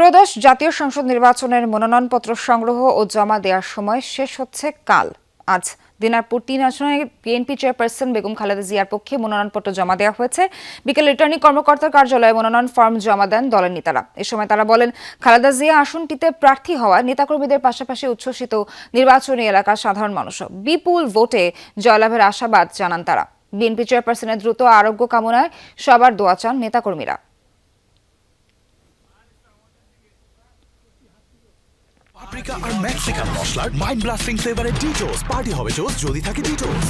ত্রয়োদশ জাতীয় সংসদ নির্বাচনের মনোনয়নপত্র সংগ্রহ ও জমা দেওয়ার সময় শেষ হচ্ছে কাল। আজ দিনারপুর তিন আসনে বিএনপি চেয়ারপারসন বেগম খালেদা জিয়ার পক্ষে মনোনয়নপত্র জমা দেওয়া হয়েছে। বিকেল রিটার্নিং কর্মকর্তার কার্যালয়ে মনোনয়ন ফর্ম জমা দেন দলের নেতারা। এ সময় তারা বলেন, খালেদা জিয়া আসনটিতে প্রার্থী হওয়া নেতাকর্মীদের পাশাপাশি উচ্ছ্বসিত নির্বাচনী এলাকার সাধারণ মানুষও। বিপুল ভোটে জয়লাভের আশাবাদ জানান তারা। বিএনপি চেয়ারপারসনের দ্রুত আরোগ্য কামনায় সবার দোয়া চান নেতাকর্মীরা। পাপরিকা আর মেক্সিকান মশলার মাইন্ড ব্লাস্টিং ফ্লেভারের ডিটোস পার্টি হবে জোস যদি থাকে ডিটোস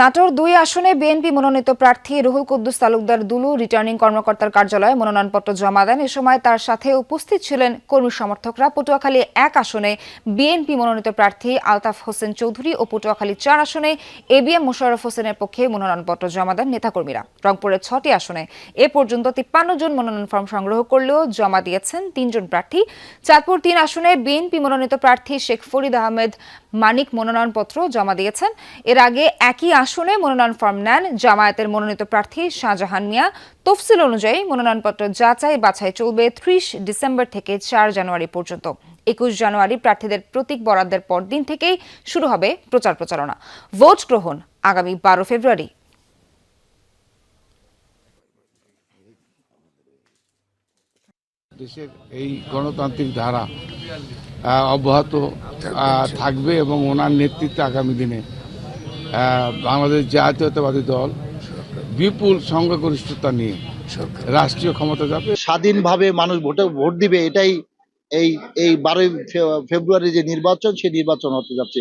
নাটোর দুই আসনে বিএনপি মনোনীত প্রার্থী রুহুল কুদ্দুস তালুকদার দুলু, রিটার্নিং কর্মকর্তার কার্যালয়ে মনোনয়নপত্র জমা দেন। এ সময় তার সাথে উপস্থিত ছিলেন কর্মী সমর্থকরা। পটুয়াখালী এক আসনে বিএনপি মনোনীত প্রার্থী আলতাফ হোসেন চৌধুরী ও পটুয়াখালী চার আসনে এবিএম মোশাররফ হোসেনের পক্ষে মনোনয়নপত্র জমা দেন নেতাকর্মীরা। রংপুরের ছটি আসনে এ পর্যন্ত তিপ্পান্ন জন মনোনয়ন ফর্ম সংগ্রহ করলেও জমা দিয়েছেন তিনজন প্রার্থী। চাঁদপুর তিন আসনে বিএনপি মনোনীত প্রার্থী শেখ ফরিদ আহমেদ মানিক মনোনয়নপত্র জমা দিয়েছেন। এর আগে একই আসনে মনোনয়ন ফর্ম নেন জামায়াতের মনোনীত প্রার্থী শাহজাহান মিয়া। তফসিল অনুযায়ী মনোনয়নপত্র যাচাই বাছাই চলবে ত্রিশ ডিসেম্বর থেকে চার জানুয়ারি পর্যন্ত। একুশ জানুয়ারি প্রার্থীদের প্রতীক বরাদ্দের পর দিন থেকেই শুরু হবে প্রচার প্রচারণা। ভোট গ্রহণ আগামী বারো ফেব্রুয়ারি। দেশের এই গণতান্ত্রিক ধারা অব্যাহত থাকবে এবং ওনার নেতৃত্বে আগামী দিনে বাংলাদেশ জাতীয়তাবাদী দল বিপুল সংখ্যাগরিষ্ঠতা নিয়ে রাষ্ট্রীয় ক্ষমতা যাবে। স্বাধীনভাবে মানুষ ভোটে ভোট দিবে এটাই এই এই বারোই ফেব্রুয়ারি যে নির্বাচন সেই নির্বাচন হতে যাচ্ছে।